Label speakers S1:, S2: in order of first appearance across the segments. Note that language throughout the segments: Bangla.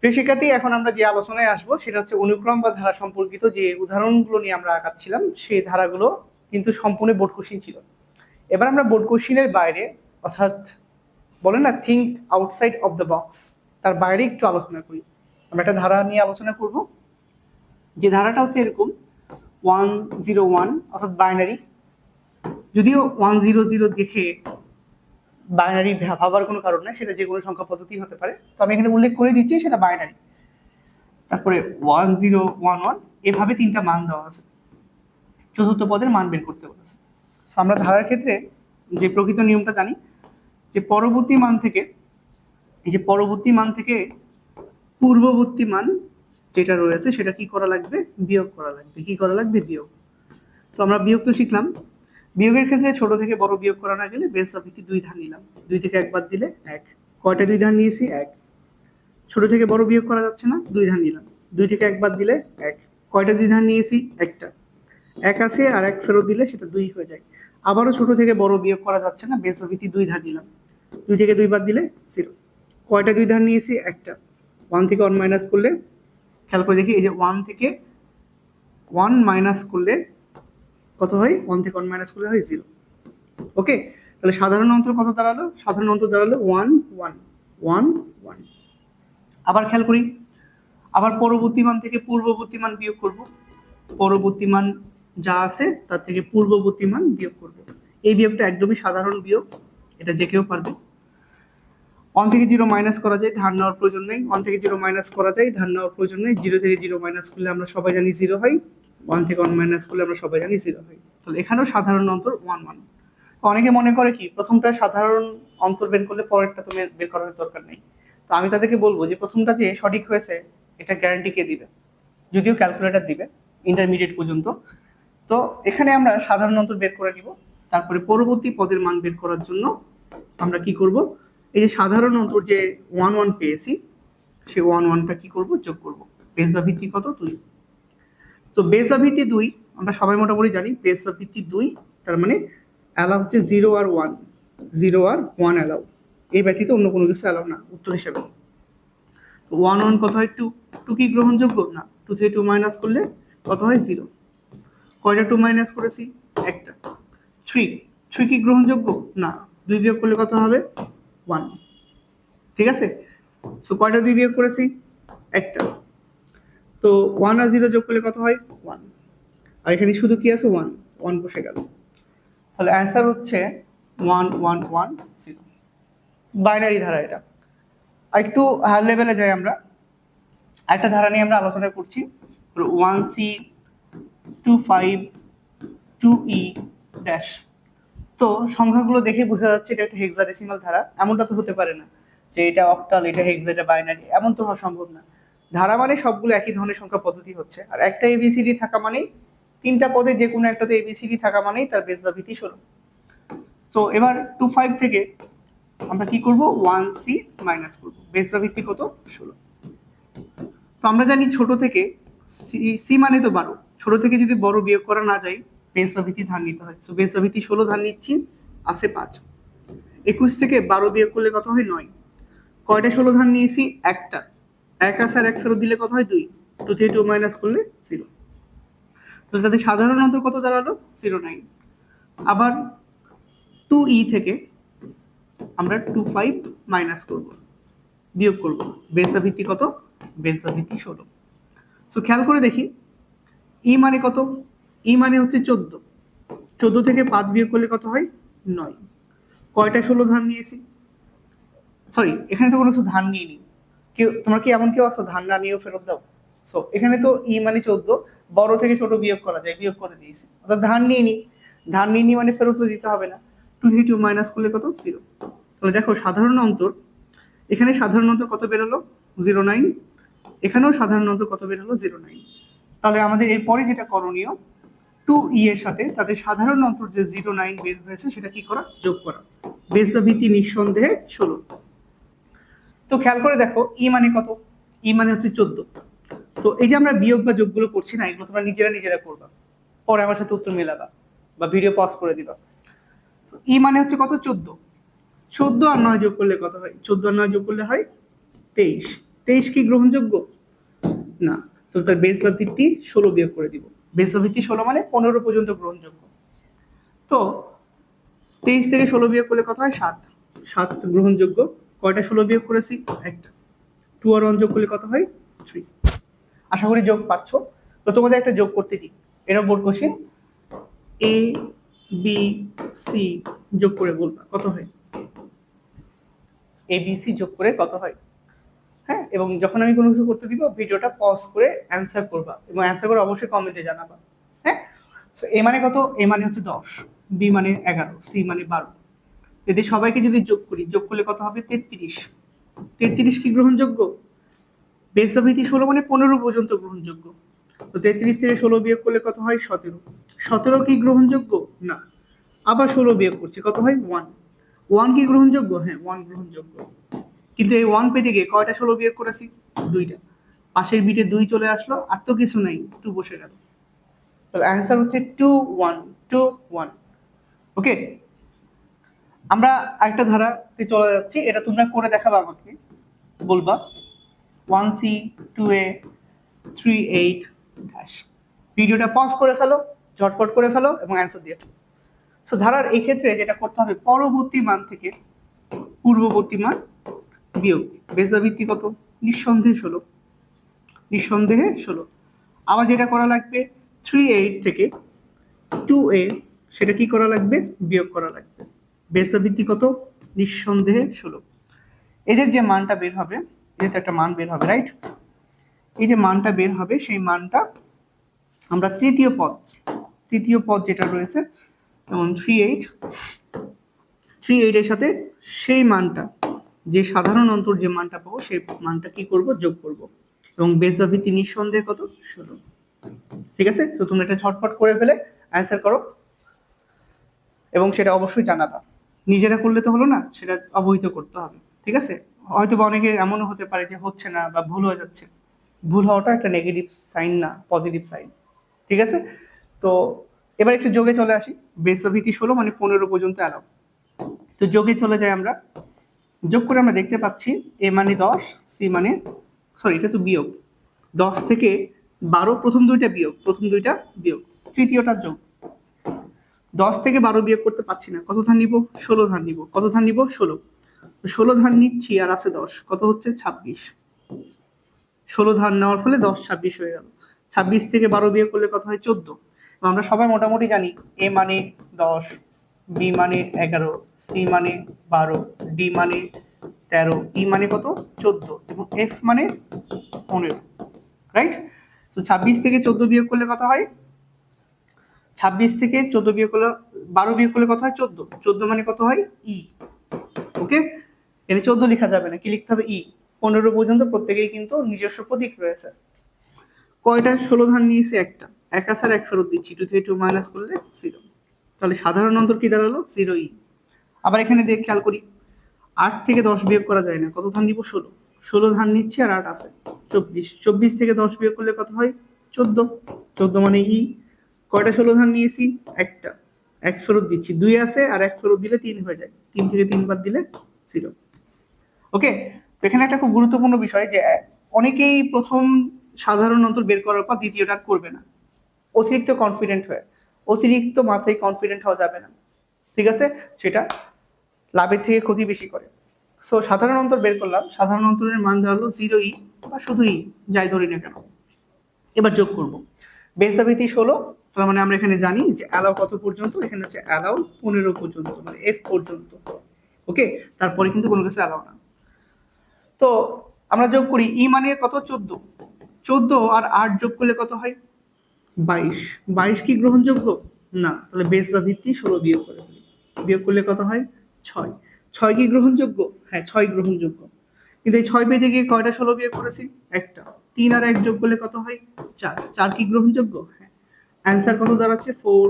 S1: প্রিয় এখন আমরা যে আলোচনায় আসব, সেটা হচ্ছে অনুক্রম বা ধারা সম্পর্কিত যে উদাহরণগুলো নিয়ে আমরা আঁকাচ্ছিলাম, সেই ধারাগুলো কিন্তু সম্পূর্ণ বোর্ড ছিল। এবার আমরা বোর্ড বাইরে, অর্থাৎ বলে না think outside of the box তার বাইরে একটু আলোচনা করি। আমরা একটা ধারা নিয়ে আলোচনা করব। যে ধারাটা হচ্ছে এরকম ওয়ান জিরো ওয়ান অর্থাৎ বাইনারি যদিও ওয়ান জিরো জিরো দেখে বাইনারি ভাবার কোনো কারণ নাই সেটা যে কোনো সংখ্যা পদ্ধতি হতে পারে। তো আমি এখানে উল্লেখ করে দিচ্ছি সেটা বাইনারি তারপরে ওয়ান জিরো ওয়ান ওয়ান এভাবে তিনটা মান দেওয়া আছে। চতুর্থ পদের মান বের করতে বলেছে। So, আমরা ধারার ক্ষেত্রে যে প্রকৃত নিয়মটা জানি যে পরবর্তী মান থেকে যে পরবর্তী মান থেকে পূর্ববর্তী মান যেটা রয়েছে সেটা কি করা লাগবে? বিয়োগ করা লাগবে। কি করা লাগবে? বিয়োগ। তো আমরা বিয়োগ তো শিখলাম। বিয়োগের ক্ষেত্রে ছোট থেকে বড় বিয়োগ করা না গেলে বেস ভিত্তি দুই ধার নিলাম। দুই থেকে একবার দিলে এক। কয়টা দুই ধার নিয়েছি? এক। ছোট থেকে বড় বিয়োগ করা যাচ্ছে না, দুই ধার নিলাম। দুই থেকে একবার দিলে এক। কয়টা দুই ধার নিয়েছি? একটা। এক আছে আর এক ফেরত দিলে সেটা দুই হয়ে যায়। আবারও ছোট থেকে বড় বিয়োগ করা যাচ্ছে না বেস ভিত্তি দুই ধার নিলাম। দুই থেকে দুইবার দিলে জিরো কয়টা দুই ধার নিয়েছি? একটা। ওয়ান থেকে ওয়ান মাইনাস করলে, খেয়াল করে দেখি, এই যে ওয়ান থেকে ওয়ান মাইনাস করলে কত হয়? ওয়ান থেকে ওয়ান মাইনাস করলে হয় জিরো ওকে তাহলে সাধারণ অন্তর কত দাঁড়াল? সাধারণ অন্তর দাঁড়াল ওয়ান ওয়ান ওয়ান ওয়ান আবার খেয়াল করি। আবার পরবর্তী মান থেকে পূর্ববর্তী মান বিয়োগ করব। পরবর্তী মান যা আছে, তার থেকে পূর্ববর্তী মান বিয়োগ করব। এই বিয়োগটা একদমই সাধারণ বিয়োগ। এটা যে কেউ পারবে। ওয়ান থেকে জিরো মাইনাস করা যায়, ধার নেওয়ার প্রয়োজন নেই। ওয়ান থেকে জিরো মাইনাস করা যায়, ধার নেওয়ার প্রয়োজন নেই। জিরো থেকে জিরো মাইনাস করলে আমরা সবাই জানি জিরো হয়। ওয়ান থেকে ওয়ান মাইনাস করলে আমরা সবাই জানি জিরো হয় তাহলে এখানেও সাধারণ অন্তর ওয়ান ওয়ান অনেকে মনে করে কি, প্রথমটা সাধারণ অন্তর বের করলে পরেরটা তো বের- করার দরকার নেই। তো আমি তাদেরকে বলব যে প্রথমটা যে সঠিক হয়েছে, এটা গ্যারান্টি কে দিবে? যদিও ক্যালকুলেটর দিবে ইন্টারমিডিয়েট পর্যন্ত। তো এখানে আমরা সাধারণ অন্তর বের করে নিব। তারপরে পরবর্তী পদের মান বের করার জন্য আমরা কি করব? এই যে সাধারণ অন্তর যে ওয়ান ওয়ান পেয়েছি, সে ওয়ান ওয়ানটা কি করব? যোগ করব। বেস বা ভিত্তি কত? দুই। তো বেস বা ভিত্তি দুই, আমরা সবাই মোটামুটি জানি বেস বা ভিত্তি দুই, তার মানে অ্যালাউ হচ্ছে জিরো আর ওয়ান জিরো আর ওয়ান অ্যালাউ এই ব্যতীত অন্য কোনো কিছু অ্যালাউ না, উত্তর হিসেবে। ওয়ান ওয়ান কত হয়? টু টু কি গ্রহণযোগ্য? না টু থেকে টু মাইনাস করলে কত হয়? জিরো কয়টা টু মাইনাস করেছি? একটা। থ্রি থ্রি কি গ্রহণযোগ্য? না, দুই বিয়োগ করলে কত হবে? ওয়ান ঠিক আছে? সো কয়টা দুই বিয়োগ করেছি? একটা। তো ওয়ান আর জিরো যোগ করলে কত হয়? ওয়ান আর এখানে শুধু কি আছে? ওয়ান ওয়ান বসে গেল। তাহলে অ্যান্সার হচ্ছে one one one zero binary ধারা এটা। আর একটু হায়ার লেভেলে যাই আমরা। একটা ধারা নিয়ে আমরা আলোচনা করছি। One C two five two E dash তো সংখ্যাগুলো দেখে বোঝা যাচ্ছে এটা একটা হেক্সাডেসিমাল ধারা। এমনটা তো হতে পারে না যে এটা অক্টাল এটা হেক্স এটা বাইনারি এমন তো হওয়া সম্ভব না। ধারা মানে সবগুলো একই ধরনের সংখ্যা পদ্ধতি হচ্ছে। আর একটা এবিসিডি থাকা মানেই তিনটা পদে যে কোনো একটাতে এবিসিডি থাকা মানেই তার বেস বা ভিত্তি ষোলো সো এবার টু ফাইভ থেকে আমরা কি করব? ওয়ান সি মাইনাস করব। বেস বা ভিত্তি কত? ষোলো। তো আমরা জানি ছোট থেকে সি সি মানে তো বারো। ছোট থেকে যদি বড় বিয়োগ করা না যায় বেস বা ভিত্তি ধার নিতে হয়। সো বেস বা ভিত্তি ষোলো ধার নিচ্ছি আছে পাঁচ। একুশ থেকে বারো বিয়োগ করলে কত হয়? নয়। কয়টা ষোলো ধার নিয়েছি? একটা। এক আছে এক ফেরত দিলে কত হয়? দুই। টু থেকে টু মাইনাস করলে জিরো তো তাদের সাধারণ অন্তর কত দাঁড়াল? জিরো নাইন আবার টু ই থেকে আমরা টু ফাইভ মাইনাস করব। বিয়োগ করব। বেস ভিত্তি কত? বেস ভিত্তি ষোলো। সো খেয়াল করে দেখি। ই মানে কত? ই মানে হচ্ছে চোদ্দ। চোদ্দ থেকে পাঁচ বিয়োগ করলে কত হয়? নয়। কয়টা ষোলো ধান নিয়েছি? সরি এখানে তো কোনো কিছু ধান নিইনি। কেউ তোমার কি এমন কেউ আছো? ধান না নিয়েও ফেরত দাও। সো এখানে তো ই মানে চোদ্দ, বড় থেকে ছোট বিয়োগ করা যায়, বিয়োগ করে দিয়েছি। অর্থাৎ ধান নিয়ে নি। ধান নিয়ে নি মানে ফেরত দিতে হবে না। টু থেকে টু মাইনাস করলে কত? জিরো তাহলে দেখো, সাধারণ অন্তর, এখানে সাধারণ অন্তর কত বেরোলো? জিরো নাইন এখানেও সাধারণ অন্তর কত বেরোলো? জিরো নাইন তাহলে আমাদের এরপরে যেটা করণীয় টু ই এর সাথে তাদের সাধারণ অন্তর যে জিরো নাইন বের হয়েছে, সেটা কি করা? যোগ করা। বেস বা ভিত্তি নিঃসন্দেহে ষোলো। তো খেয়াল করে দেখো ই মানে কত? ই মানে হচ্ছে চোদ্দ। তো এই যে আমরা বিয়োগ বা যোগগুলো করছি না, এগুলো তোমরা নিজেরা নিজেরা করবা। পরে আমার সাথে উত্তর মেলাবা বা ভিডিও পজ করে দিবা। ই মানে হচ্ছে কত? চোদ্দ। চোদ্দ আর নয় যোগ করলে কত হয়? চোদ্দ আর নয় যোগ করলে হয় তেইশ। তেইশ কি গ্রহণযোগ্য? না। তো তার বেস বা ভিত্তি ষোলো বিয়োগ করে দিব। বেস বা ভিত্তি ষোলো মানে পনেরো পর্যন্ত গ্রহণযোগ্য। তো তেইশ থেকে ষোলো বিয়োগ করলে কত হয়? সাত। সাত গ্রহণযোগ্য। কয়টা ষোলো বিয়োগ করেছি? একটা। টু আর ওয়ান যোগ করলে কত হয়? থ্রি আশা করি যোগ পারছ। তো তোমাদের একটা যোগ করতে দিই। এরকম board question A B C যোগ করে বলবা, কত হয়? এ বি সি যোগ করে কত হয়? হ্যাঁ এবং যখন আমি কোনো কিছু করতে দিব, ভিডিওটা পজ করে অ্যান্সার করবা এবং অ্যান্সার করে অবশ্যই কমেন্টে জানাবা। হ্যাঁ? তো এ মানে কত? এ মানে হচ্ছে দশ। বি মানে এগারো। সি মানে বারো। যদি সবাইকে যদি যোগ করি, যোগ করলে কত হবে? তেত্রিশ। তেত্রিশ কি গ্রহণযোগ্য? বেস ভিত্তি ষোলো? মানে পনেরো পর্যন্ত গ্রহণযোগ্য। তো তেত্রিশ থেকে ষোলো বিয়োগ করলে কত হয়? সতেরো। সতেরো কি গ্রহণযোগ্য? না। আবার ষোলো বিয়োগ করছি, কত হয়? ওয়ান। ওয়ান কি গ্রহণযোগ্য? হ্যাঁ ওয়ান গ্রহণযোগ্য। কিন্তু এই ওয়ান পেতে গিয়ে কয়টা ষোলো বিয়োগ করেছি? দুইটা। পাশের বিটে দুই চলে আসলো, আর তো কিছু নেই, টু বসে গেল। তাহলে অ্যান্সার হচ্ছে two one two one okay আমরা আরেকটা ধারাতে চলে যাচ্ছি। এটা তোমরা করে দেখাবে আমাকে। বলবা। One C two A three eight dash. ভিডিওটা পজ করে ফেলো, ঝটপট করে ফেলো এবং অ্যান্সার দিয়ে সো ধারার এই ক্ষেত্রে যেটা করতে হবে, পরবর্তী মান থেকে পূর্ববর্তী মান বিয়োগ। বেজাভিত্তি কত? নিঃসন্দেহে ষোলো। নিঃসন্দেহে ষোলো। আবার যেটা করা লাগবে থ্রি এইট থেকে টু এ সেটা কি করা লাগবে? বিয়োগ করা লাগবে। বেসাভিত্তি কত? নিঃসন্দেহে ষোলো। এদের যে মানটা বের হবে এদের একটা মান বের হবে রাইট এই যে মানটা বের হবে, সেই মানটা আমরা তৃতীয় পদ তৃতীয় পদ যেটা রয়েছে, যেমন থ্রি এইট থ্রি এইটের সাথে সেই মানটা, যে সাধারণ অন্তর যে মানটা পাবো, সেই মানটা কি করব? যোগ করব। এবং বেস বা ভিত্তি নিঃসন্দেহে কত? ষোলো। ঠিক আছে? তো তুমি এটা ঝটপট করে ফেলে অ্যান্সার করো। এবং সেটা অবশ্যই জানাবা। নিজেরা করলে তো হলো না, সেটা অবহিত করতে হবে, ঠিক আছে? হয়তো বা অনেকের এমনও হতে পারে যে হচ্ছে না বা ভুল হয়ে যাচ্ছে। ভুল হওয়াটা একটা নেগেটিভ সাইন না পজিটিভ সাইন ঠিক আছে? তো এবার একটু যোগে চলে আসি। বেস বা ভিত্তি ষোলো মানে পনেরো পর্যন্ত অ্যালাউ তো যোগে চলে যাই আমরা। যোগ করে আমরা দেখতে পাচ্ছি এ মানে দশ সি মানে সরি এটা তো বিয়োগ। দশ থেকে বারো প্রথম দুইটা বিয়োগ, প্রথম দুইটা বিয়োগ, তৃতীয়টা যোগ। দশ থেকে বারো বিয়োগ করতে পারছি না। কত ধান নিব? ষোলো ধান নিব। কত ধান নিব? ষোলো। ষোলো ধান নিচ্ছি আর আছে দশ। কত হচ্ছে? ছাব্বিশ। ষোলো ধান নেওয়ার ফলে দশ, ছাব্বিশ হয়ে গেল। ছাব্বিশ থেকে বারো বিয়োগ করলে কত হয়? চোদ্দ। আমরা সবাই মোটামুটি জানি এ মানে দশ, বি মানে এগারো, সি মানে বারো, ডি মানে তেরো, ই মানে কত? চোদ্দ। এবং এফ মানে পনেরো। রাইট? তো ছাব্বিশ থেকে চোদ্দ বিয়োগ করলে কত হয়? ছাব্বিশ থেকে চোদ্দ বিয়োগ করলে, বারো বিয়োগ করলে কত হয়? চোদ্দ। চোদ্দ মানে কত হয়? ই। ওকে? এখানে চোদ্দ লেখা যাবে না। কি লিখতে হবে? ই। পনেরো পর্যন্ত প্রত্যেকেই কিন্তু নিজস্ব প্রতীক রয়েছে। কয়টা? ষোলো ধান নিয়েছে একটা। এক আসার এক ফেরত দিচ্ছি। টু থেকে টু মাইনাস করলে জিরো তাহলে সাধারণ অন্তর কি দাঁড়াল? জিরো ই। আবার এখানে দেখ, খেয়াল করি। আট থেকে দশ বিয়োগ করা যায় না। কত ধান দিব ষোলো। ষোলো ধান নিচ্ছি আর আট আছে। চব্বিশ। চব্বিশ থেকে দশ বিয়োগ করলে কত হয়? চোদ্দ। চোদ্দ মানে ই। কয়টা ষোলো ধান নিয়েছি? একটা। এক ফেরত দিচ্ছি। দুই আছে আর এক ফেরত দিলে তিন হয়ে যায়। তিন থেকে তিনবার দিলে জিরো ওকে এখানে একটা খুব গুরুত্বপূর্ণ বিষয় যে অনেকেই প্রথম সাধারণ অন্তর বের করার পর দ্বিতীয়টা করবে না। অতিরিক্ত কনফিডেন্ট হয়ে। অতিরিক্ত মাত্রায় কনফিডেন্ট হওয়া যাবে না। ঠিক আছে? সেটা লাভের থেকে ক্ষতি বেশি করে। সো সাধারণ অন্তর বের করলাম। সাধারণ অন্তরের মান দাঁড়াল জিরো ই বা শুধুই যাই ধরি না কেন। এবার যোগ করব। বেসাভিতি ষোলো। তার মানে আমরা এখানে জানি যে অ্যালাউ কত পর্যন্ত? এখানে হচ্ছে অ্যালাউ পনেরো পর্যন্ত মানে এফ পর্যন্ত। ওকে তারপরে কিন্তু কোনো কিছু অ্যালাউ না। তো আমরা যোগ করি ই মানে কত? চোদ্দ। চোদ্দ আর আট যোগ করলে কত হয়? বাইশ। বাইশ কি গ্রহণযোগ্য? না। তাহলে বেস বা ভিত্তি ষোলো বিয়োগ করে বিয়োগ করলে কত হয়? ছয়। ছয় কি গ্রহণযোগ্য? হ্যাঁ ছয় গ্রহণযোগ্য। কিন্তু এই ছয় পেতে গিয়ে কয়টা ষোলো বিয়োগ করেছি? একটা। তিন আর এক যোগ করলে কত হয়? চার। চার কি গ্রহণযোগ্য? হ্যাঁ অ্যান্সার কত দাঁড়াচ্ছে? ফোর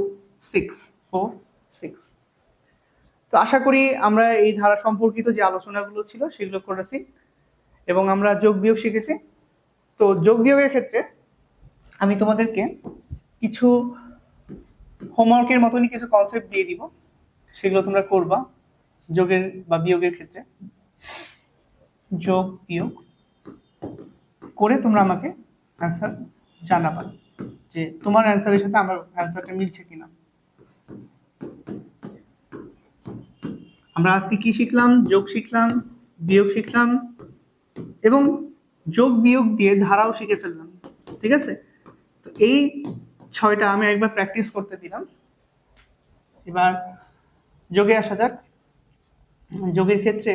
S1: সিক্স ফোর সিক্স তো আশা করি আমরা এই ধারা সম্পর্কিত যে আলোচনাগুলো ছিল সেগুলো করেছি এবং আমরা যোগ বিয়োগ শিখেছি। তো যোগ বিয়োগের ক্ষেত্রে আমি তোমাদেরকে কিছু হোমওয়ার্কের মতনই কিছু কনসেপ্ট দিয়ে দিব। সেগুলো তোমরা করবা যোগের বা বিয়োগের ক্ষেত্রে। যোগ বিয়োগ করে তোমরা আমাকে অ্যান্সার জানাবা। যে তোমার অ্যান্সারের সাথে আমার অ্যান্সারটা মিলছে কিনা। আমরা আজকে কি শিখলাম? যোগ শিখলাম, বিয়োগ শিখলাম এবং যোগ বিয়োগ দিয়ে ধারাও শিখে ফেললাম, ঠিক আছে? তো এই ছয়টা আমি একবার প্র্যাকটিস করতে দিলাম। এবার যোগে আসা যাক। যোগের ক্ষেত্রে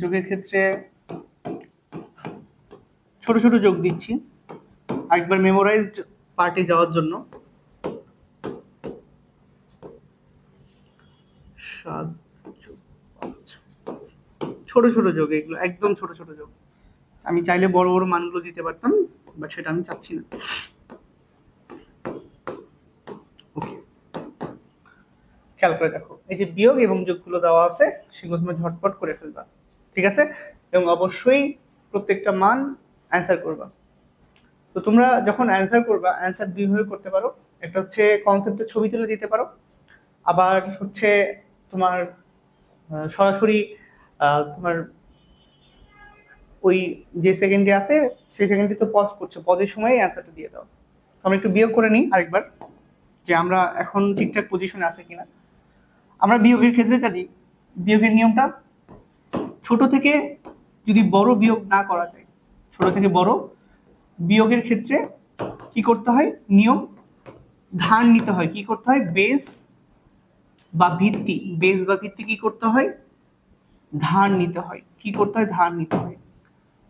S1: যোগের ক্ষেত্রে ছোট ছোট যোগ দিচ্ছি। আরেকবার মেমোরাইজড পার্টে যাওয়ার জন্য। ছোট ছোট যোগ, এগুলো একদম ছোট ছোট যোগ। আমি চাইলে বড় বড় মানগুলো দিতে পারতাম বাট সেটা আমি চাচ্ছি না। খেয়াল করে দেখো। এই যে বিয়োগ এবং যোগগুলো দেওয়া আছে, সেগুলো তুমি ঝটপট করে ফেলবা। ঠিক আছে? এবং অবশ্যই প্রত্যেকটা মান অ্যান্সার করবা। তো তোমরা যখন অ্যান্সার করবা অ্যান্সার দুইভাবে করতে পারো। একটা হচ্ছে কনসেপ্টের ছবি তুলে দিতে পারো। আবার হচ্ছে তোমার সরাসরি তোমার ওই যে সেকেন্ডে আছে, সেই সেকেন্ডে তো পজ করছ। পজের সময় অ্যান্সারটা দিয়ে দাও। আমরা একটু বিয়োগ করে নিই আরেকবার, যে আমরা এখন ঠিকঠাক পজিশনে আছে কিনা। আমরা বিয়োগের ক্ষেত্রে জানি, বিয়োগের নিয়মটা ছোট থেকে যদি বড় বিয়োগ না করা যায়, ছোট থেকে বড় বিয়োগের ক্ষেত্রে কি করতে হয়? নিয়ম ধার নিতে হয়। কি করতে হয়? বেস বা ভিত্তি বেস বা ভিত্তি কি করতে হয়? ধার নিতে হয়। কি করতে হয়? ধার নিতে হয়।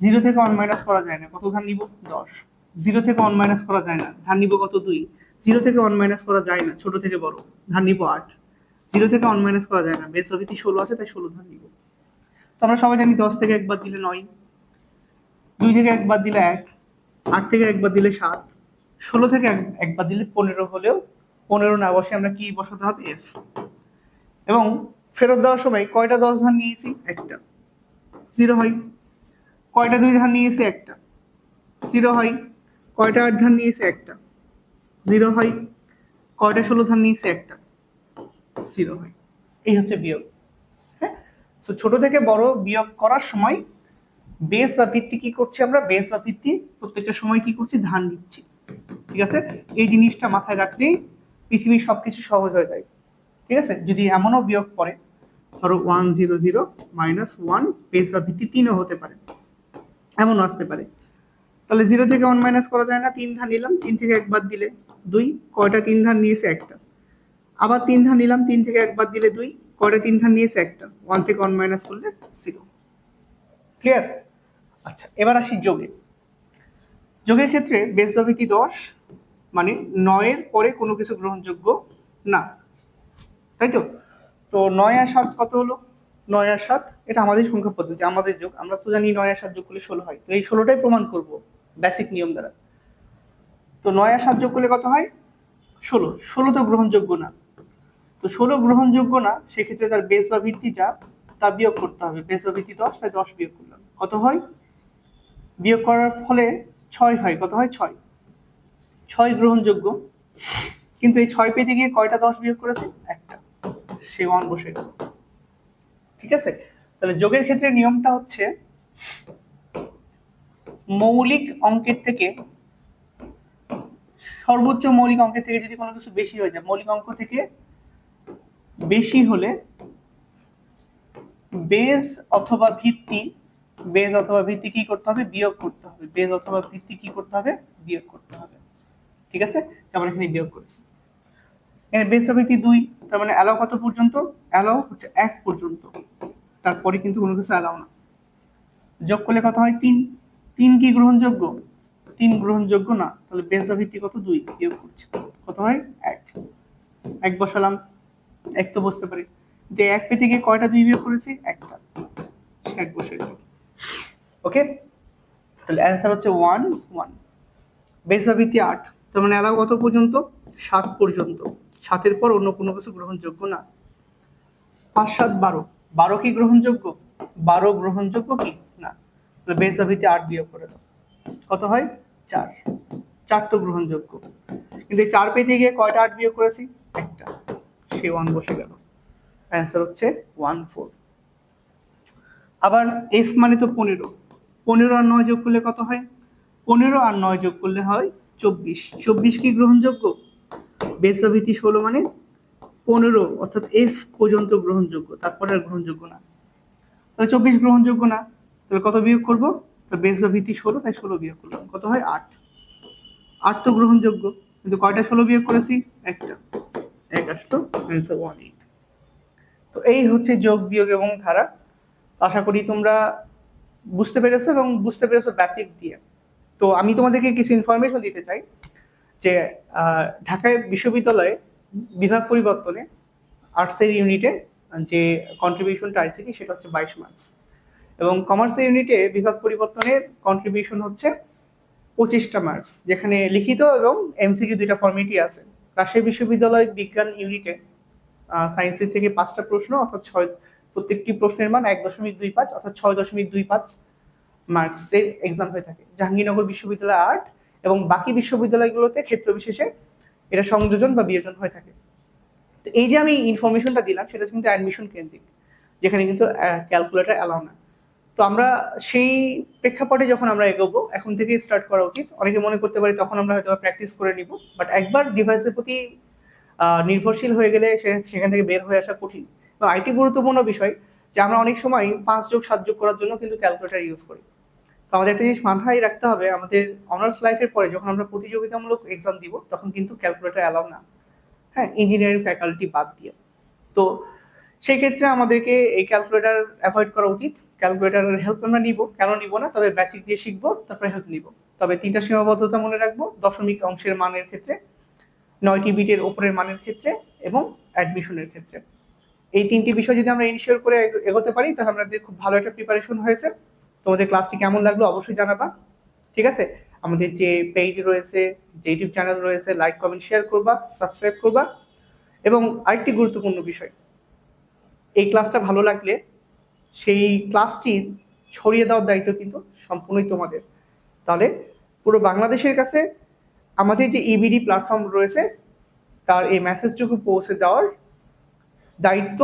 S1: জিরো থেকে ওয়ান মাইনাস করা যায় না। কত ধার নিব? দশ। জিরো থেকে ওয়ান মাইনাস করা যায় না। ধার নিব কত? দুই। জিরো থেকে ওয়ান মাইনাস করা যায় না। ছোট থেকে বড়। ধার নিব আট। জিরো থেকে ওয়ান মাইনাস করা যায় না। বেস বা ভিত্তি ষোলো আছে, তাই ষোলো ধার নিব। তো আমরা সবাই জানি দশ থেকে একবার দিলে নয়, দুই থেকে একবার দিলে এক, আট থেকে একবার দিলে সাত, ষোলো থেকে এক- একবার দিলে পনেরো হলেও পনেরো না বসে আমরা কি বসাতে হবে? এফ এবং ফেরত দেওয়ার সময় কয়টা দশ ধান নিয়েছি? একটা। জিরো হয়। কয়টা দুই ধান নিয়েছি? একটা। জিরো হয়। কয়টা আট ধান নিয়েছে? একটা। জিরো হয়। কয়টা ষোলো ধান নিয়েছে? একটা। জিরো হয়। এই হচ্ছে বিয়োগ। তো ছোট থেকে বড় বিয়োগ করার সময় বেস বা ভিত্তি কি করছি আমরা? বেস বা ভিত্তি প্রত্যেকটা সময় কি করছি? ধান দিচ্ছি ঠিক আছে? এই জিনিসটা মাথায় রাখলেই পৃথিবীর সবকিছু সহজ হয়ে যায়। ঠিক আছে? যদি এমনও বিয়োগ পড়ে, ধরো one zero zero minus one base বা ভিত্তি তিনও হতে পারে। এমনও আসতে পারে। তাহলে জিরো থেকে ওয়ান মাইনাস করা যায় না। তিন ধান নিলাম, তিন থেকে একবার দিলে দুই। কয়টা তিন ধান নিয়েছে? একটা। আবার তিন ধান নিলাম, তিন থেকে একবার দিলে দুই। কয়টা তিন ধান নিয়েছে একটা ওয়ান থেকে ওয়ান মাইনাস করলে জিরো ক্লিয়ার আচ্ছা এবার আসি যোগে। যোগের ক্ষেত্রে বেসভাবিতি দশ? মানে নয়ের পরে কোনো কিছু গ্রহণযোগ্য না। তাই তো? তো নয় আর সাত কত হলো? নয় আর সাত, এটা আমাদের সংখ্যা পদ্ধতি, আমাদের যোগ। আমরা তো জানি নয় আর সাত যোগ করলে ষোলো হয়। তো এই ষোলোটাই প্রমাণ করব বেসিক নিয়ম দ্বারা। তো নয় আর সাত যোগ করলে কত হয়? ষোলো। ষোলো তো গ্রহণযোগ্য না। তো ষোলো গ্রহণযোগ্য না, সেক্ষেত্রে তার বেস বা ভিত্তি যা তা বিয়োগ করতে হবে। বেস বা ভিত্তি দশ, তাই দশ বিয়োগ করলাম। কত হয়? বিয়োগ করার ফলে ছয় হয়। কত হয়? ছয়। ছয় গ্রহণযোগ্য। কিন্তু এই ছয় পেতে গিয়ে কয়টা দশ বিয়োগ করেছে? একটা। সে ওয়ান বসে গেল। ঠিক আছে? তাহলে যোগের ক্ষেত্রে নিয়মটা হচ্ছে, মৌলিক অঙ্কের থেকে, সর্বোচ্চ মৌলিক অঙ্কের থেকে যদি কোনো কিছু বেশি হয়ে যায়, মৌলিক অঙ্ক থেকে বেশি হলে বেজ অথবা ভিত্তি বেজ অথবা ভিত্তি কি করতে হবে? বিয়োগ করতে হবে। বেজ অথবা ভিত্তি কি করতে হবে? বিয়োগ করতে হবে। ঠিক আছে? যেমন এখানে বিয়োগ করেছি। এখানে বেজ ভিত্তি দুই, তার মানে অ্যালাও কত পর্যন্ত? অ্যালাও হচ্ছে এক পর্যন্ত। তারপরে কিন্তু কোনো কিছু অ্যালাও না। যোগ করলে কত হয়? তিন। তিন কি গ্রহণযোগ্য? তিন গ্রহণযোগ্য না। তাহলে বেজ ভিত্তি কত? দুই। বিয়োগ করছে। কত হয়? এক। এক বসালাম। এক তো বসতে পারি যে এক পেতে গিয়ে কয়টা দুই বিয়োগ করেছি? একটা। এক বসে ওকে তাহলে অ্যান্সার হচ্ছে ওয়ান ওয়ান বেস বা ভিত্তি আট। তার মানে অ্যালাউ কত পর্যন্ত? সাত পর্যন্ত। সাতের পর অন্য কোনো কিছু গ্রহণযোগ্য না। পাঁচ, সাত, বারো। বারো কি গ্রহণযোগ্য? বারো গ্রহণযোগ্য কি? না। তাহলে বেস বা ভিত্তি আট বিয়োগ করে কত হয়? চার। চার তো গ্রহণযোগ্য। কিন্তু চার পেতে গিয়ে কয়টা আট বিয়োগ করেছি? একটা। সে ওয়ান বসে গেল। অ্যান্সার হচ্ছে ওয়ান ফোর আবার এফ মানে তো পনেরো। পনেরো আর নয় যোগ করলে কত হয়? পনেরো আর নয় যোগ করলে হয় চব্বিশ। চব্বিশ কি গ্রহণযোগ্য? বেস বা ভিত্তি ষোলো মানে পনেরো, অর্থাৎ এফ পর্যন্ত গ্রহণযোগ্য। তারপরে আর গ্রহণযোগ্য না। তাহলে চব্বিশ গ্রহণযোগ্য না। তাহলে কত বিয়োগ করব? তো বেস বা ভিত্তি ষোলো, তাই ষোলো বিয়োগ করলাম। কত হয়? আট। আট তো গ্রহণযোগ্য। কিন্তু কয়টা ষোলো বিয়োগ করেছি? একটা। এক আসতো অ্যান্সার ওয়ান এইট তো এই হচ্ছে যোগ, বিয়োগ এবং ধারা। আশা করি তোমরা বুঝতে পেরেছ এবং বুঝতে পেরেছ বেসিক দিয়ে। তো আমি তোমাদেরকে কিছু ইনফরমেশন দিতে চাই যে ঢাকায় বিশ্ববিদ্যালয়ে বিভাগ পরিবর্তনে আর্টসের ইউনিটে যে কন্ট্রিবিউশনটা আইসিটি সেটা হচ্ছে বাইশ মার্কস এবং কমার্সের ইউনিটে বিভাগ পরিবর্তনের কন্ট্রিবিউশন হচ্ছে পঁচিশটা মার্কস যেখানে লিখিত এবং এমসিকিউ দুইটা ফর্মেটই আছে। রাজশাহী বিশ্ববিদ্যালয় বিজ্ঞান ইউনিটে সায়েন্সের থেকে পাঁচটা প্রশ্ন, অর্থাৎ ছয়, প্রত্যেকটি প্রশ্নের মান এক দশমিক দুই পাঁচ, অর্থাৎ ছয় দশমিক দুই পাঁচ মার্কসের এক্সাম হয়ে থাকে। জাহাঙ্গীরনগর বিশ্ববিদ্যালয় আর্ট এবং বাকি বিশ্ববিদ্যালয়গুলোতে ক্ষেত্র বিশেষে এটা সংযোজন বা বিয়োজন হয়ে থাকে। তো এই যে আমি ইনফরমেশনটা দিলাম, সেটা কিন্তু অ্যাডমিশন কেন্দ্রিক, যেখানে কিন্তু ক্যালকুলেটার অ্যালাউ না। তো আমরা সেই প্রেক্ষাপটে যখন আমরা এগোবো, এখন থেকেই স্টার্ট করা উচিত। অনেকে মনে করতে পারি তখন আমরা হয়তো প্র্যাকটিস করে নিব বাট একবার ডিভাইসের প্রতি নির্ভরশীল হয়ে গেলে সেখান থেকে বের হয়ে আসা কঠিন। এবং আইটি গুরুত্বপূর্ণ বিষয় যে আমরা অনেক সময় পাঁচ যোগ সাত যোগ করার জন্য কিন্তু ক্যালকুলেটর ইউজ করি। তো আমাদের একটা জিনিস মাথায় রাখতে হবে, আমাদের অনার্স লাইফের পরে যখন আমরা প্রতিযোগিতামূলক এক্সাম দিব, তখন কিন্তু ক্যালকুলেটর অ্যালাউ না। হ্যাঁ ইঞ্জিনিয়ারিং ফ্যাকাল্টি বাদ দিয়ে। তো সেই ক্ষেত্রে আমাদেরকে এই ক্যালকুলেটর অ্যাভয়েড করা উচিত। ক্যালকুলেটরের হেল্প আমরা নিব। কেন নিব না? তবে বেসিক দিয়ে শিখব, তারপরে হেল্প নিব। তবে তিনটা সীমাবদ্ধতা মনে রাখব। দশমিক অংশের মানের ক্ষেত্রে, নয়টি বিটের ওপরের মানের ক্ষেত্রে এবং অ্যাডমিশনের ক্ষেত্রে। এই তিনটি বিষয় যদি আমরা ইনিশিয়াল করে এগোতে পারি, তাহলে আমাদের খুব ভালো একটা প্রিপারেশন হয়েছে। তোমাদের ক্লাসটি কেমন লাগল অবশ্যই জানাবা। ঠিক আছে? আমাদের যে পেজ রয়েছে, যে ইউটিউব চ্যানেল রয়েছে লাইক কমেন্ট শেয়ার করবা সাবস্ক্রাইব করবা। এবং আরেকটি গুরুত্বপূর্ণ বিষয় এই ক্লাসটা ভালো লাগলে সেই ক্লাসটি ছড়িয়ে দেওয়ার দায়িত্ব কিন্তু সম্পূর্ণই তোমাদের। তাহলে পুরো বাংলাদেশের কাছে আমাদের যে ইবিডি প্ল্যাটফর্ম রয়েছে, তার এই মেসেজটুকু পৌঁছে দেওয়ার দায়িত্ব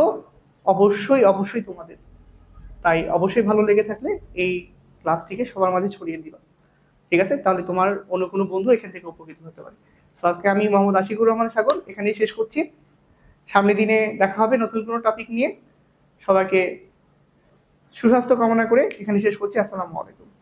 S1: অবশ্যই অবশ্যই তোমাদের। তাই অবশ্যই ভালো লেগে থাকলে এই ক্লাসটিকে সবার মাঝে ছড়িয়ে দিবা। ঠিক আছে? তাহলে তোমার অন্য কোনো বন্ধু এখান থেকে উপকৃত হতে পারে। তো আজকে আমি মোহাম্মদ আশিকুর রহমান সাগর, এখানেই শেষ করছি। সামনের দিনে দেখা হবে নতুন কোনো টপিক নিয়ে। সবাইকে সুস্বাস্থ্য কামনা করে এখানে শেষ করছি। আসসালামু আলাইকুম।